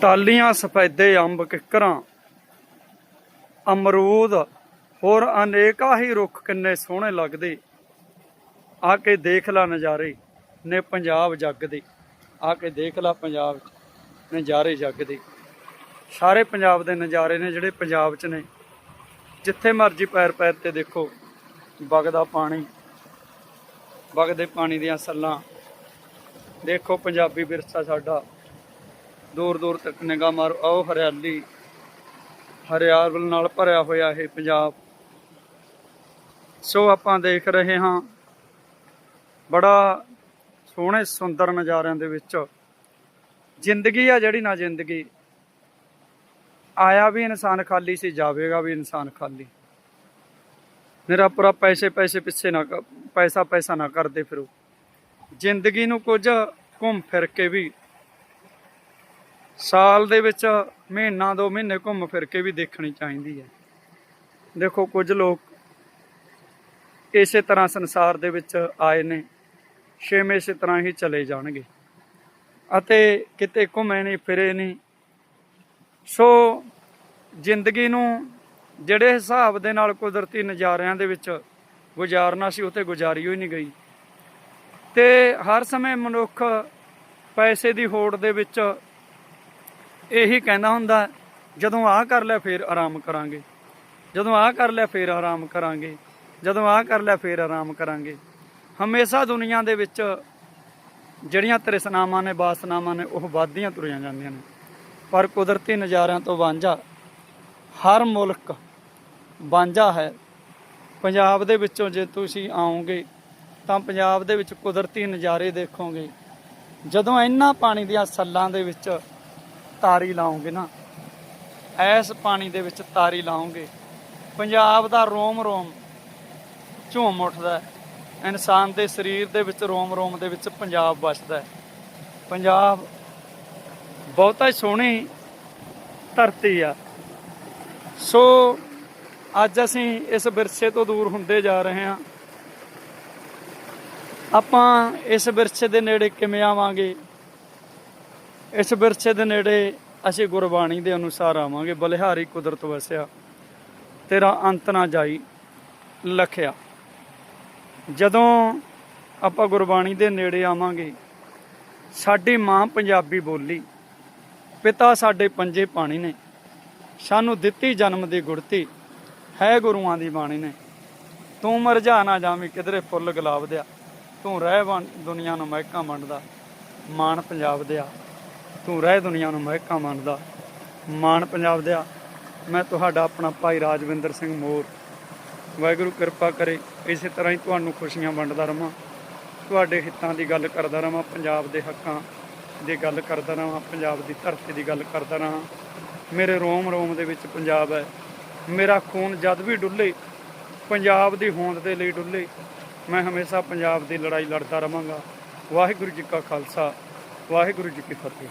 ਟਾਲੀਆਂ ਸਫੈਦੇ ਅੰਬ ਕਿਕਰਾਂ। ਅਮਰੂਦ, ਹੋਰ ਅਨੇਕਾਂ ਹੀ ਰੁੱਖ ਕਿੰਨੇ ਸੋਹਣੇ ਲੱਗਦੇ। ਆ ਕੇ ਦੇਖ ਲੈ ਨਜ਼ਾਰੇ, ਨੇ ਪੰਜਾਬ ਜੱਗ ਦੇ ਆ ਕੇ ਦੇਖ ਲੈ ਪੰਜਾਬ, ਨਜ਼ਾਰੇ ਜੱਗ ਦੇ ਸਾਰੇ ਪੰਜਾਬ ਦੇ ਨਜ਼ਾਰੇ ਨੇ ਜਿਹੜੇ ਪੰਜਾਬ 'ਚ ਨੇ। ਜਿੱਥੇ ਮਰਜ਼ੀ ਪੈਰ ਪੈਰ ਤੇ ਦੇਖੋ, ਵਗਦਾ ਪਾਣੀ, ਵਗਦੇ ਪਾਣੀ ਦੀਆਂ ਸੱਲਾਂ। ਦੇਖੋ ਪੰਜਾਬੀ ਵਿਰਸਾ ਸਾਡਾ। ਦੂਰ ਦੂਰ ਤੱਕ ਨਿਗਾਹ ਮਾਰੋ। ਆਓ ਹਰਿਆਲੀ। ਹਰਿਆਵਲ ਨਾਲ ਭਰਿਆ ਹੋਇਆ ਇਹ ਪੰਜਾਬ। ਸੋ ਆਪਾਂ ਦੇਖ ਰਹੇ ਹਾਂ, ਬੜਾ ਸੋਹਣੇ ਸੁੰਦਰ ਨਜ਼ਾਰਿਆਂ ਦੇ ਵਿੱਚ ਜ਼ਿੰਦਗੀ ਆ ਜਿਹੜੀ ਨਾ ਜ਼ਿੰਦਗੀ। ਆਇਆ ਵੀ ਇਨਸਾਨ ਖਾਲੀ ਸੀ, ਜਾਵੇਗਾ ਵੀ ਇਨਸਾਨ ਖਾਲੀ। ਮੇਰਾ ਪੂਰਾ ਪੈਸੇ ਪੈਸੇ ਪਿੱਛੇ ਨਾ ਕ- ਪੈਸਾ ਪੈਸਾ ਨਾ ਕਰਦੇ ਫਿਰੋ। ਜ਼ਿੰਦਗੀ ਨੂੰ ਕੁਝ ਘੁੰਮ ਫਿਰ ਕੇ ਵੀ ਸਾਲ ਦੇ ਵਿੱਚ ਮਹੀਨਾ ਦੋ ਮਹੀਨੇ ਘੁੰਮ ਫਿਰ ਕੇ ਵੀ ਦੇਖਣੀ ਚਾਹੀਦੀ ਹੈ। ਦੇਖੋ, ਕੁਝ ਲੋਕ ਇਸੇ ਤਰ੍ਹਾਂ ਸੰਸਾਰ ਦੇ ਵਿੱਚ ਆਏ ਨੇ, ਛੇਵੇਂ ਇਸੇ ਤਰ੍ਹਾਂ ਹੀ ਚਲੇ ਜਾਣਗੇ ਅਤੇ ਕਿਤੇ ਘੁੰਮੇ ਨਹੀਂ, ਫਿਰੇ ਨਹੀਂ। ਸੋ ਜ਼ਿੰਦਗੀ ਨੂੰ ਜਿਹੜੇ ਹਿਸਾਬ ਦੇ ਨਾਲ ਕੁਦਰਤੀ ਨਜ਼ਾਰਿਆਂ ਦੇ ਵਿੱਚ ਗੁਜ਼ਾਰਨਾ ਸੀ ਉਤੇ ਗੁਜ਼ਾਰੀ ਹੋਈ ਨਹੀਂ ਗਈ। ਤੇ ਹਰ ਸਮੇਂ ਮਨੁੱਖ ਪੈਸੇ ਦੀ ਹੋੜ ਦੇ ਵਿੱਚ ਇਹੀ ਕਹਿੰਦਾ ਹੁੰਦਾ, ਜਦੋਂ ਆਹ ਕਰ ਲਿਆ ਫੇਰ ਆਰਾਮ ਕਰਾਂਗੇ। ਜਦੋਂ ਆਹ ਕਰ ਲਿਆ ਫੇਰ ਆਰਾਮ ਕਰਾਂਗੇ। ਜਦੋਂ ਆਹ ਕਰ ਲਿਆ ਫੇਰ ਆਰਾਮ ਕਰਾਂਗੇ। ਹਮੇਸ਼ਾ ਦੁਨੀਆ ਦੇ ਵਿੱਚ ਜਿਹੜੀਆਂ ਤ੍ਰਿਸ਼ਨਾਵਾਂ ਨੇ, ਬਾਸਨਾਵਾਂ ਨੇ, ਉਹ ਵੱਧਦੀਆਂ ਤੁਰੀਆਂ ਜਾਂਦੀਆਂ ਨੇ। ਪਰ ਕੁਦਰਤੀ ਨਜ਼ਾਰਿਆਂ ਤੋਂ ਵਾਂਝਾ ਹਰ ਮੁਲਕ ਵਾਂਝਾ ਹੈ। ਪੰਜਾਬ ਦੇ ਵਿੱਚੋਂ ਜੇ ਤੁਸੀਂ ਆਓਗੇ, ਤਾਂ ਪੰਜਾਬ ਦੇ ਵਿੱਚ ਕੁਦਰਤੀ ਨਜ਼ਾਰੇ ਦੇਖੋਗੇ। ਜਦੋਂ ਇੰਨਾ ਪਾਣੀ ਦੀਆਂ ਸੱਲਾਂ ਦੇ ਵਿੱਚ ਤਾਰੀ ਲਾਓਗੇ ਨਾ, ਐਸ ਪਾਣੀ ਦੇ ਵਿੱਚ ਤਾਰੀ ਲਾਉਂਗੇ। ਪੰਜਾਬ ਦਾ ਰੋਮ ਰੋਮ ਝੂਮ ਉੱਠਦਾ ਇਨਸਾਨ ਦੇ ਸਰੀਰ ਦੇ ਵਿੱਚ ਰੋਮ ਰੋਮ ਦੇ ਵਿੱਚ ਪੰਜਾਬ ਵਸਦਾ ਪੰਜਾਬ ਬਹੁਤਾ ਹੀ ਸੋਹਣੀ ਧਰਤੀ ਆ। ਸੋ ਅੱਜ ਅਸੀਂ ਇਸ ਵਿਰਸੇ ਤੋਂ ਦੂਰ ਹੁੰਦੇ ਜਾ ਰਹੇ ਹਾਂ। ਆਪਾਂ ਇਸ ਵਿਰਸੇ ਦੇ ਨੇੜੇ ਕਿਵੇਂ ਆਵਾਂਗੇ? ਇਸ ਵਿਰਸੇ ਦੇ ਨੇੜੇ ਅਸੀਂ ਗੁਰਬਾਣੀ ਦੇ ਅਨੁਸਾਰ ਆਵਾਂਗੇ, ਬਲਿਹਾਰੀ ਕੁਦਰਤ ਵਸਿਆ, ਤੇਰਾ ਅੰਤ ਨਾ ਜਾਈ ਲਖਿਆ। ਜਦੋਂ ਆਪਾਂ ਗੁਰਬਾਣੀ ਦੇ ਨੇੜੇ ਆਵਾਂਗੇ, ਸਾਡੀ ਮਾਂ ਪੰਜਾਬੀ ਬੋਲੀ, ਪਿਤਾ ਸਾਡੇ ਪੰਜੇ ਪਾਣੀ ਨੇ, ਸਾਨੂੰ ਦਿੱਤੀ ਜਨਮ ਦੀ ਗੁੜਤੀ, ਹੈ ਗੁਰੂਆਂ ਦੀ ਬਾਣੀ ਨੇ। ਤੂੰ ਮਰਝਾ ਨਾ ਜਾਵੀਂ ਕਿਧਰੇ ਫੁੱਲ ਗੁਲਾਬ ਦਿਆ, ਤੂੰ ਰਹਿ ਵੰ- ਦੁਨੀਆ ਨੂੰ ਮਹਿਕਾਂ ਵੰਡਦਾ, ਮਾਣ ਪੰਜਾਬ ਦਿਆ। ਤੂੰ ਰਹਿ ਦੁਨੀਆ ਨੂੰ ਮਹਿਕਾ ਮੰਨਦਾ। ਮਾਣ ਪੰਜਾਬ ਦਾ ਮੈਂ ਤੁਹਾਡਾ ਆਪਣਾ ਭਾਈ ਰਾਜਵਿੰਦਰ ਸਿੰਘ ਮੋਰ। ਵਾਹਿਗੁਰੂ ਕਿਰਪਾ ਕਰੇ, ਇਸੇ ਤਰ੍ਹਾਂ ਹੀ ਤੁਹਾਨੂੰ ਖੁਸ਼ੀਆਂ ਵੰਡਦਾ ਰਵਾਂ। ਤੁਹਾਡੇ ਹਿੱਤਾਂ ਦੀ ਗੱਲ ਕਰਦਾ ਰਵਾਂ, ਪੰਜਾਬ ਦੇ ਹੱਕਾਂ ਦੀ ਗੱਲ ਕਰਦਾ ਰਵਾਂ, ਪੰਜਾਬ ਦੀ ਧਰਤੀ ਦੀ ਗੱਲ ਕਰਦਾ ਰਵਾਂ। ਮੇਰੇ ਰੋਮ ਰੋਮ ਦੇ ਵਿੱਚ ਪੰਜਾਬ ਹੈ। ਮੇਰਾ ਖੂਨ ਜਦ ਵੀ ਡੁੱਲੇ, ਪੰਜਾਬ ਦੀ ਹੋਂਦ ਦੇ ਲਈ ਡੁੱਲੇ, ਮੈਂ ਹਮੇਸ਼ਾ ਪੰਜਾਬ ਦੀ ਲੜਾਈ ਲੜਦਾ ਰਵਾਂਗਾ। ਵਾਹਿਗੁਰੂ ਜੀ ਕਾ ਖਾਲਸਾ। ਵਾਹਿਗੁਰੂ ਜੀ ਕੀ ਫਤਿਹ।